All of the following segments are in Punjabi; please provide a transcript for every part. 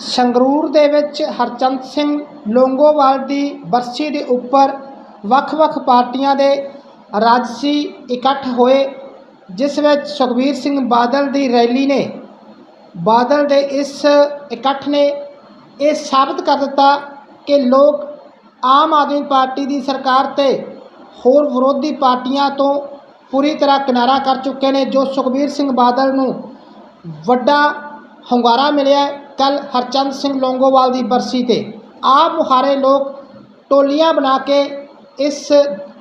ਸੰਗਰੂਰ ਦੇ ਵਿੱਚ ਹਰਚੰਦ ਸਿੰਘ ਲੋਂਗੋਵਾਲ ਦੀ ਬਰਸੀ ਦੇ ਉੱਪਰ ਵੱਖ-ਵੱਖ ਪਾਰਟੀਆਂ ਦੇ ਰਾਜਸੀ ਇਕੱਠ ਹੋਏ, ਜਿਸ ਵਿੱਚ ਸੁਖਬੀਰ ਸਿੰਘ ਬਾਦਲ ਦੀ ਰੈਲੀ ਨੇ। ਬਾਦਲ ਦੇ ਇਸ ਇਕੱਠ ਨੇ ਇਹ ਸਾਬਤ ਕਰ ਦਿੱਤਾ ਕਿ ਲੋਕ ਆਮ ਆਦਮੀ ਪਾਰਟੀ ਦੀ ਸਰਕਾਰ ਤੇ ਹੋਰ ਵਿਰੋਧੀ ਪਾਰਟੀਆਂ ਤੋਂ ਪੂਰੀ ਤਰ੍ਹਾਂ ਕਿਨਾਰਾ ਕਰ ਚੁੱਕੇ ਨੇ, ਜੋ ਸੁਖਬੀਰ ਸਿੰਘ ਬਾਦਲ ਨੂੰ ਵੱਡਾ ਹੁੰਗਾਰਾ ਮਿਲਿਆ ਕੱਲ ਹਰਚੰਦ ਸਿੰਘ ਲੋਂਗੋਵਾਲ ਦੀ ਬਰਸੀ ਤੇ ਆਪ ਮੁਹਾਰੇ ਲੋਕ ਟੋਲੀਆਂ ਬਣਾ ਕੇ ਇਸ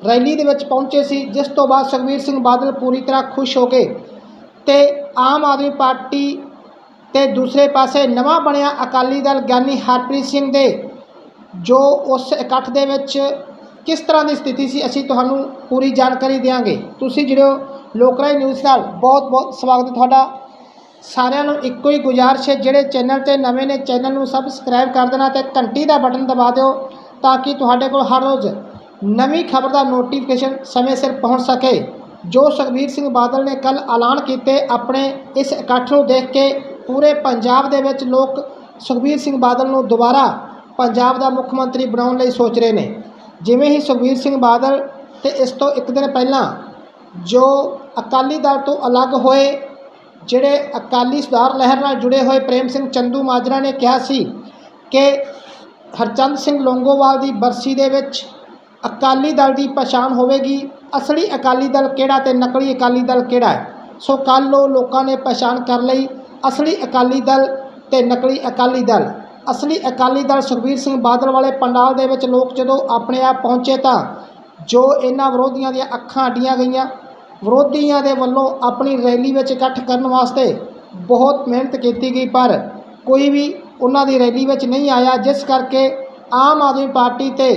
ਰੈਲੀ ਦੇ ਵਿੱਚ ਪਹੁੰਚੇ ਸੀ, ਜਿਸ ਤੋਂ ਬਾਅਦ ਸੁਖਬੀਰ ਸਿੰਘ ਬਾਦਲ ਪੂਰੀ ਤਰ੍ਹਾਂ ਖੁਸ਼ ਹੋ ਗਏ ਤੇ ਆਮ ਆਦਮੀ ਪਾਰਟੀ ਤੇ ਦੂਸਰੇ ਪਾਸੇ ਨਵਾਂ ਬਣਿਆ ਅਕਾਲੀ ਦਲ ਗਿਆਨੀ ਹਰਪ੍ਰੀਤ ਸਿੰਘ ਦੇ, ਜੋ ਉਸ ਇਕੱਠ ਦੇ ਵਿੱਚ ਕਿਸ ਤਰ੍ਹਾਂ ਦੀ ਸਥਿਤੀ ਸੀ, ਅਸੀਂ ਤੁਹਾਨੂੰ ਪੂਰੀ ਜਾਣਕਾਰੀ ਦੇਵਾਂਗੇ ਤੁਸੀਂ ਜਿਹੜੇ ਲੋਕਰਾਈ ਨਿਊਜ਼ ਨਾਲ। ਬਹੁਤ ਬਹੁਤ ਸਵਾਗਤ ਤੁਹਾਡਾ। ਸਾਰਿਆਂ ਨੂੰ ਇੱਕੋ ਹੀ ਗੁਜ਼ਾਰਿਸ਼ ਹੈ, ਜਿਹੜੇ ਚੈਨਲ ਤੇ ਨਵੇਂ ਨੇ ਚੈਨਲ ਨੂੰ ਸਬਸਕ੍ਰਾਈਬ ਕਰ ਦੇਣਾ ਤੇ ਘੰਟੀ ਦਾ ਬਟਨ ਦਬਾ ਦਿਓ ਤਾਂ ਕਿ ਤੁਹਾਡੇ ਕੋਲ ਹਰ ਰੋਜ਼ ਨਵੀਂ ਖਬਰ ਦਾ ਨੋਟੀਫਿਕੇਸ਼ਨ ਸਮੇਂ ਸਿਰ ਪਹੁੰਚ ਸਕੇ। ਜੋ ਸੁਖਬੀਰ ਸਿੰਘ ਬਾਦਲ ਨੇ ਕੱਲ ਐਲਾਨ ਕੀਤੇ ਆਪਣੇ ਇਸ ਇਕੱਠ ਨੂੰ ਦੇਖ ਕੇ ਪੂਰੇ ਪੰਜਾਬ ਦੇ ਵਿੱਚ ਲੋਕ ਸੁਖਬੀਰ ਸਿੰਘ ਬਾਦਲ ਨੂੰ ਦੁਬਾਰਾ ਪੰਜਾਬ ਦਾ ਮੁੱਖ ਮੰਤਰੀ ਬਣਾਉਣ ਲਈ ਸੋਚ ਰਹੇ ਨੇ। ਜਿਵੇਂ ਹੀ ਸੁਖਬੀਰ ਸਿੰਘ ਬਾਦਲ ਤੇ ਇਸ ਤੋਂ ਇੱਕ ਦਿਨ ਪਹਿਲਾਂ ਜੋ ਅਕਾਲੀ ਦਲ ਤੋਂ ਅਲੱਗ ਹੋਏ ਜਿਹੜੇ ਅਕਾਲੀ ਸੁਧਾਰ ਲਹਿਰ ਨਾਲ ਜੁੜੇ ਹੋਏ ਪ੍ਰੇਮ ਸਿੰਘ ਚੰਦੂ ਮਾਜਰਾ ਨੇ ਕਿਹਾ ਸੀ ਕਿ ਹਰਚੰਦ ਸਿੰਘ ਲੋਂਗੋਵਾਲ ਦੀ ਬਰਸੀ ਦੇ ਵਿੱਚ ਅਕਾਲੀ ਦਲ ਦੀ ਪਛਾਣ ਹੋਵੇਗੀ। ਅਸਲੀ ਅਕਾਲੀ ਦਲ ਕਿਹੜਾ ਤੇ ਨਕਲੀ ਅਕਾਲੀ ਦਲ ਕਿਹੜਾ ਹੈ? ਸੋ ਕੱਲ੍ਹ ਉਹ ਲੋਕਾਂ ਨੇ ਪਛਾਣ ਕਰ ਲਈ। ਅਸਲੀ ਅਕਾਲੀ ਦਲ ਤੇ ਨਕਲੀ ਅਕਾਲੀ ਦਲ। ਅਸਲੀ ਅਕਾਲੀ ਦਲ ਸੁਖਬੀਰ ਸਿੰਘ ਬਾਦਲ ਵਾਲੇ ਪੰਡਾਲ ਦੇ ਵਿੱਚ ਲੋਕ ਜਦੋਂ ਆਪਣੇ ਆਪ ਪਹੁੰਚੇ ਤਾਂ ਜੋ ਇਹਨਾਂ ਵਿਰੋਧੀਆਂ ਦੀਆਂ ਅੱਖਾਂ ਅੱਡੀਆਂ ਗਈਆਂ। ਵਿਰੋਧੀਆਂ ਦੇ ਵੱਲੋਂ ਆਪਣੀ ਰੈਲੀ ਵਿੱਚ ਇਕੱਠ ਕਰਨ ਵਾਸਤੇ ਬਹੁਤ ਮਿਹਨਤ ਕੀਤੀ ਗਈ, ਪਰ ਕੋਈ ਵੀ ਉਹਨਾਂ ਦੀ ਰੈਲੀ ਵਿੱਚ ਨਹੀਂ ਆਇਆ, ਜਿਸ ਕਰਕੇ ਆਮ ਆਦਮੀ ਪਾਰਟੀ ਤੇ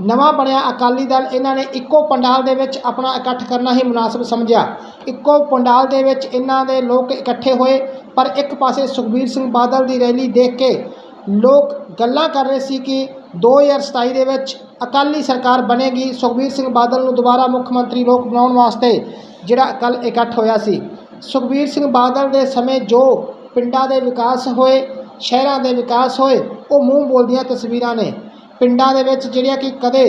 ਨਵਾਂ ਬਣਿਆ ਅਕਾਲੀ ਦਲ, ਇਹਨਾਂ ਨੇ ਇੱਕੋ ਪੰਡਾਲ ਦੇ ਵਿੱਚ ਆਪਣਾ ਇਕੱਠ ਕਰਨਾ ਹੀ ਮੁਨਾਸਬ ਸਮਝਿਆ। ਇੱਕੋ ਪੰਡਾਲ ਦੇ ਵਿੱਚ ਇਹਨਾਂ ਦੇ ਲੋਕ ਇਕੱਠੇ ਹੋਏ, ਪਰ ਇੱਕ ਪਾਸੇ ਸੁਖਬੀਰ ਸਿੰਘ ਬਾਦਲ ਦੀ ਰੈਲੀ ਦੇਖ ਕੇ ਲੋਕ ਗੱਲਾਂ ਕਰ ਰਹੇ ਸੀ ਕਿ 2027 ਦੇ ਵਿੱਚ ਅਕਾਲੀ ਸਰਕਾਰ ਬਣੇਗੀ। ਸੁਖਬੀਰ ਸਿੰਘ ਬਾਦਲ ਨੂੰ ਦੁਬਾਰਾ ਮੁੱਖ ਮੰਤਰੀ ਲੋਕ ਬਣਾਉਣ ਵਾਸਤੇ ਜਿਹੜਾ ਕੱਲ ਇਕੱਠ ਹੋਇਆ ਸੀ। ਸੁਖਬੀਰ ਸਿੰਘ ਬਾਦਲ ਦੇ ਸਮੇਂ ਜੋ ਪਿੰਡਾਂ ਦੇ ਵਿਕਾਸ ਹੋਏ, ਸ਼ਹਿਰਾਂ ਦੇ ਵਿਕਾਸ ਹੋਏ, ਉਹ ਮੂੰਹ ਬੋਲਦੀਆਂ ਤਸਵੀਰਾਂ ਨੇ। ਪਿੰਡਾਂ ਦੇ ਵਿੱਚ ਜਿਹੜੀਆਂ ਕਿ ਕਦੇ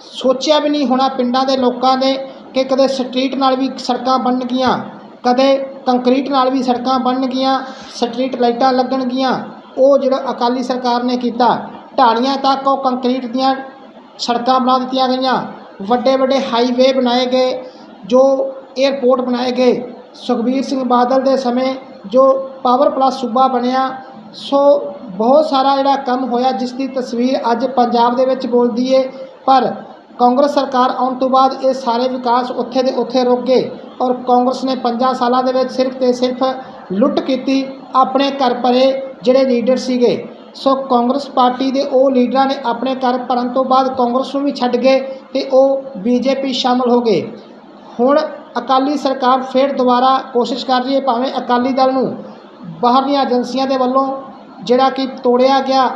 ਸੋਚਿਆ ਵੀ ਨਹੀਂ ਹੋਣਾ ਪਿੰਡਾਂ ਦੇ ਲੋਕਾਂ ਦੇ ਕਿ ਕਦੇ ਸਟਰੀਟ ਨਾਲ ਵੀ ਸੜਕਾਂ ਬਣਨਗੀਆਂ, ਕਦੇ ਕੰਕਰੀਟ ਨਾਲ ਵੀ ਸੜਕਾਂ ਬਣਨਗੀਆਂ, ਸਟਰੀਟ ਲਾਈਟਾਂ ਲੱਗਣਗੀਆਂ। ਉਹ ਜਿਹੜਾ ਅਕਾਲੀ ਸਰਕਾਰ ਨੇ ਕੀਤਾ ਢਾਣੀਆਂ ਤੱਕ ਉਹ ਕੰਕਰੀਟ ਦੀਆਂ ਸੜਕਾਂ ਬਣਾ ਦਿੱਤੀਆਂ ਗਈਆਂ। ਵੱਡੇ ਵੱਡੇ ਹਾਈਵੇ ਬਣਾਏ ਗਏ, ਜੋ 에ਅਰਪੋਰਟ ਬਣਾਏ ਗਏ। ਸੁਖਬੀਰ ਸਿੰਘ ਬਾਦਲ ਦੇ ਸਮੇਂ ਜੋ ਪਾਵਰ ਪਲੱਸ ਸੂਬਾ ਬਣਿਆ, ਸੋ ਬਹੁਤ ਸਾਰਾ ਜਿਹੜਾ ਕੰਮ ਹੋਇਆ, ਜਿਸ ਦੀ ਤਸਵੀਰ ਅੱਜ ਪੰਜਾਬ ਦੇ ਵਿੱਚ ਬੋਲਦੀ ਏ। ਪਰ ਕਾਂਗਰਸ ਸਰਕਾਰ ਆਉਣ ਤੋਂ ਬਾਅਦ ਇਹ ਸਾਰੇ ਵਿਕਾਸ ਉੱਥੇ ਦੇ ਉੱਥੇ ਰੁਕ ਗਏ ਔਰ ਕਾਂਗਰਸ ਨੇ 5 ਸਾਲਾਂ ਦੇ ਵਿੱਚ ਸਿਰਫ ਤੇ ਸਿਰਫ ਲੁੱਟ ਕੀਤੀ ਆਪਣੇ ਘਰ ਭਰੇ ਜਿਹੜੇ ਲੀਡਰ ਸੀਗੇ। ਸੋ ਕਾਂਗਰਸ ਪਾਰਟੀ ਦੇ ਉਹ ਲੀਡਰਾਂ ਨੇ ਆਪਣੇ ਘਰ ਭਰਨ ਤੋਂ ਬਾਅਦ ਕਾਂਗਰਸ ਨੂੰ ਵੀ ਛੱਡ ਗਏ ਤੇ ਉਹ ਬੀਜੇਪੀ ਸ਼ਾਮਲ ਹੋ ਗਏ। ਹੁਣ ਅਕਾਲੀ ਸਰਕਾਰ ਫਿਰ ਦੁਬਾਰਾ ਕੋਸ਼ਿਸ਼ ਕਰ ਰਹੀ ਹੈ ਭਾਵੇਂ ਅਕਾਲੀ ਦਲ ਨੂੰ ਬਾਹਰਲੀਆਂ ਏਜੰਸੀਆਂ ਦੇ ਵੱਲੋਂ ਜਿਹੜਾ ਕਿ ਤੋੜਿਆ ਗਿਆ,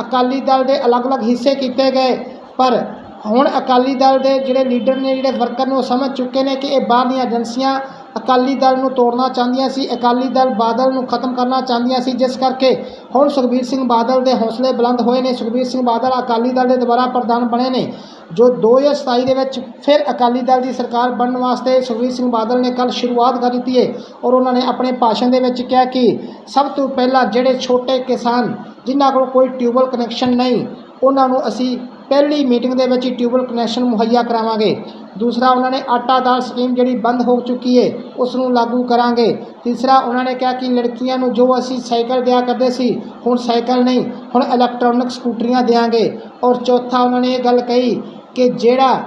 ਅਕਾਲੀ ਦਲ ਦੇ ਅਲੱਗ-ਅਲੱਗ ਹਿੱਸੇ ਕੀਤੇ ਗਏ, ਪਰ ਹੁਣ ਅਕਾਲੀ ਦਲ ਦੇ ਜਿਹੜੇ ਲੀਡਰ ਨੇ, ਜਿਹੜੇ ਵਰਕਰ ਨੂੰ ਸਮਝ ਚੁੱਕੇ ਨੇ ਕਿ ਇਹ ਬਾਹਰਲੀਆਂ ਏਜੰਸੀਆਂ ਅਕਾਲੀ ਦਲ ਨੂੰ ਤੋੜਨਾ ਚਾਹੁੰਦੀਆਂ ਸੀ, ਅਕਾਲੀ ਦਲ ਬਾਦਲ ਨੂੰ ਖਤਮ ਕਰਨਾ ਚਾਹੁੰਦੀਆਂ ਸੀ, ਜਿਸ ਕਰਕੇ ਹੁਣ ਸੁਖਬੀਰ ਸਿੰਘ ਬਾਦਲ ਦੇ ਹੌਸਲੇ ਬੁਲੰਦ ਹੋਏ ਨੇ। ਸੁਖਬੀਰ ਸਿੰਘ ਬਾਦਲ ਅਕਾਲੀ ਦਲ ਦੇ ਦੁਬਾਰਾ ਪ੍ਰਧਾਨ ਬਣੇ ਨੇ, ਜੋ 2027 ਦੇ ਵਿੱਚ ਫਿਰ ਅਕਾਲੀ ਦਲ ਦੀ ਸਰਕਾਰ ਬਣਨ ਵਾਸਤੇ ਸੁਖਬੀਰ ਸਿੰਘ ਬਾਦਲ ਨੇ ਕੱਲ ਸ਼ੁਰੂਆਤ ਕਰ ਦਿੱਤੀ ਹੈ ਔਰ ਉਹਨਾਂ ਨੇ ਆਪਣੇ ਭਾਸ਼ਣ ਦੇ ਵਿੱਚ ਕਿਹਾ ਕਿ ਸਭ ਤੋਂ ਪਹਿਲਾਂ ਜਿਹੜੇ ਛੋਟੇ ਕਿਸਾਨ ਜਿਨ੍ਹਾਂ ਕੋਲ ਕੋਈ ਟਿਊਬਲ ਕਨੈਕਸ਼ਨ ਨਹੀਂ, ਉਹਨਾਂ ਨੂੰ ਅਸੀਂ ਪਹਿਲੀ ਮੀਟਿੰਗ ਦੇ ਵਿੱਚ ਹੀ ਟਿਊਬਲ ਕਨੈਕਸ਼ਨ ਮੁਹੱਈਆ ਕਰਾਵਾਂਗੇ। ਦੂਸਰਾ, ਉਹਨਾਂ ਨੇ ਆਟਾ ਦਾਲ ਸਕੀਮ ਜਿਹੜੀ ਬੰਦ ਹੋ ਚੁੱਕੀ ਹੈ ਉਸ ਨੂੰ ਲਾਗੂ ਕਰਾਂਗੇ। ਤੀਸਰਾ, ਉਹਨਾਂ ਨੇ ਕਿਹਾ ਕਿ ਲੜਕੀਆਂ ਨੂੰ ਜੋ ਅਸੀਂ ਸਾਈਕਲ ਦਿਆ ਕਰਦੇ ਸੀ, ਹੁਣ ਸਾਈਕਲ ਨਹੀਂ, ਹੁਣ ਇਲੈਕਟ੍ਰੋਨਿਕ ਸਕੂਟਰੀਆਂ ਦੇਵਾਂਗੇ ਔਰ ਚੌਥਾ, ਉਹਨਾਂ ਨੇ ਇਹ ਗੱਲ ਕਹੀ ਕਿ ਜਿਹੜਾ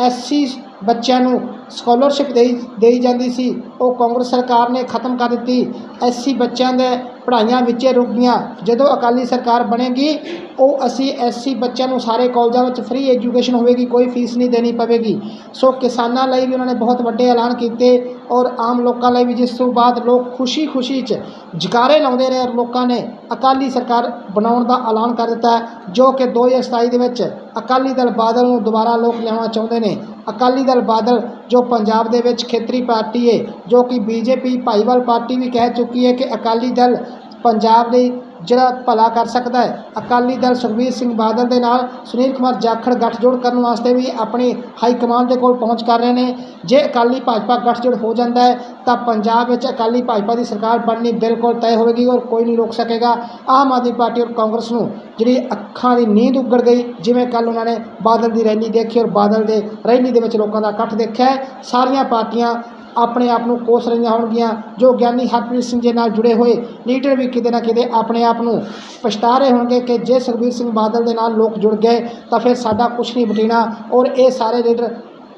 ਐਸਸੀ ਬੱਚਿਆਂ ਨੂੰ ਸਕਾਲਰਸ਼ਿਪ ਦੇਈ ਦੇਈ ਜਾਂਦੀ ਸੀ, ਉਹ ਕਾਂਗਰਸ ਸਰਕਾਰ ਨੇ ਖਤਮ ਕਰ ਦਿੱਤੀ। ਐਸਸੀ ਬੱਚਿਆਂ ਦੇ ਪੜ੍ਹਾਈਆਂ ਵਿੱਚ ਰੁਕ ਗਈਆਂ। ਜਦੋਂ ਅਕਾਲੀ ਸਰਕਾਰ ਬਣੇਗੀ, ਉਹ ਅਸੀਂ ਐਸਸੀ ਬੱਚਿਆਂ ਨੂੰ ਸਾਰੇ ਕਾਲਜਾਂ ਵਿੱਚ ਫ੍ਰੀ ਐਜੂਕੇਸ਼ਨ ਹੋਵੇਗੀ, ਕੋਈ ਫੀਸ ਨਹੀਂ ਦੇਣੀ ਪਵੇਗੀ। ਸੋ ਕਿਸਾਨਾਂ ਲਈ ਵੀ ਉਹਨਾਂ ਨੇ ਬਹੁਤ ਵੱਡੇ ਐਲਾਨ ਕੀਤੇ। ਔਰ ਆਮ ਲੋਕਾਂ ਲਈ ਵੀ ਜਿਸ ਤੋਂ ਬਾਅਦ ਲੋਕ ਖੁਸ਼ੀ-ਖੁਸ਼ੀ 'ਚ ਜਕਾਰੇ ਲਾਉਂਦੇ ਰਹੇ ਔਰ ਲੋਕਾਂ ਨੇ ਅਕਾਲੀ ਸਰਕਾਰ ਬਣਾਉਣ ਦਾ ਐਲਾਨ ਕਰ ਦਿੱਤਾ ਜੋ ਕਿ 2027 ਦੇ ਵਿੱਚ ਅਕਾਲੀ ਦਲ ਬਾਦਲ ਨੂੰ ਦੁਬਾਰਾ ਲੋਕ ਲਿਆਉਣਾ ਚਾਹੁੰਦੇ ਨੇ। ਅਕਾਲੀ ਦਲ ਬਾਦਲ, ਜੋ ਪੰਜਾਬ ਦੇ ਵਿੱਚ ਖੇਤਰੀ ਪਾਰਟੀ ਹੈ ਜੋ ਕਿ ਬੀਜੇਪੀ ਭਾਈਵਾਲ ਪਾਰਟੀ ਵੀ ਕਹਿ ਚੁੱਕੀ ਹੈ ਕਿ ਅਕਾਲੀ ਦਲ ਪੰਜਾਬ ਲਈ ਜਿਹੜਾ ਭਲਾ ਕਰ ਸਕਦਾ ਹੈ। ਅਕਾਲੀ ਦਲ ਸੁਖਬੀਰ ਸਿੰਘ ਬਾਦਲ ਦੇ ਨਾਲ ਸੁਨੀਲ ਕੁਮਾਰ ਜਾਖੜ ਗੱਠਜੋੜ ਕਰਨ ਵਾਸਤੇ ਵੀ ਆਪਣੀ ਹਾਈ ਕਮਾਨ ਦੇ ਕੋਲ ਪਹੁੰਚ ਕਰ ਰਹੇ ਨੇ। ਜੇ ਅਕਾਲੀ ਭਾਜਪਾ ਗੱਠਜੋੜ ਹੋ ਜਾਂਦਾ ਹੈ, ਤਾਂ ਪੰਜਾਬ ਵਿੱਚ ਅਕਾਲੀ ਭਾਜਪਾ ਦੀ ਸਰਕਾਰ ਬਣਨੀ ਬਿਲਕੁਲ ਤੈਅ ਹੋਵੇਗੀ ਔਰ ਕੋਈ ਨਹੀਂ ਰੋਕ ਸਕੇਗਾ। ਆਮ ਆਦਮੀ ਪਾਰਟੀ ਔਰ ਕਾਂਗਰਸ ਨੂੰ ਜਿਹੜੀ ਅੱਖਾਂ ਦੀ ਨੀਂਦ ਉੱਗੜ ਗਈ, ਜਿਵੇਂ ਕੱਲ ਉਹਨਾਂ ਨੇ ਬਾਦਲ ਦੀ ਰੈਲੀ ਦੇਖੀ ਔਰ ਬਾਦਲ ਦੇ ਰੈਲੀ ਦੇ ਵਿੱਚ ਲੋਕਾਂ ਦਾ ਇਕੱਠ ਦੇਖਿਆ ਸਾਰੀਆਂ ਪਾਰਟੀਆਂ ਆਪਣੇ ਆਪ ਨੂੰ ਕੋਸ ਰਹੀਆਂ ਹੋਣਗੀਆਂ, ਜੋ ਗਿਆਨੀ ਹਰਪ੍ਰੀਤ ਸਿੰਘ ਜੀ ਨਾਲ ਜੁੜੇ ਹੋਏ ਲੀਡਰ ਵੀ ਕਿਤੇ ਨਾ ਕਿਤੇ ਆਪਣੇ ਆਪ ਨੂੰ ਪਛਤਾ ਰਹੇ ਹੋਣਗੇ ਕਿ ਜੇ ਸੁਖਬੀਰ ਸਿੰਘ ਬਾਦਲ ਦੇ ਨਾਲ ਲੋਕ ਜੁੜ ਗਏ, ਤਾਂ ਫਿਰ ਸਾਡਾ ਕੁਝ ਨਹੀਂ ਬਟੀਣਾ ਔਰ ਇਹ ਸਾਰੇ ਲੀਡਰ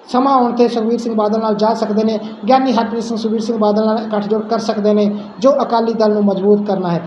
ਸਮਾਂ ਆਉਣ ਤੇ ਸੁਖਬੀਰ ਸਿੰਘ ਬਾਦਲ ਨਾਲ ਜਾ ਸਕਦੇ ਨੇ, ਗਿਆਨੀ ਹਰਪ੍ਰੀਤ ਸਿੰਘ ਸੁਖਬੀਰ ਸਿੰਘ ਬਾਦਲ ਨਾਲ ਇਕੱਠ ਜੋੜ ਕਰ ਸਕਦੇ ਨੇ, ਜੋ ਅਕਾਲੀ ਦਲ ਨੂੰ ਮਜ਼ਬੂਤ ਕਰਨਾ ਹੈ।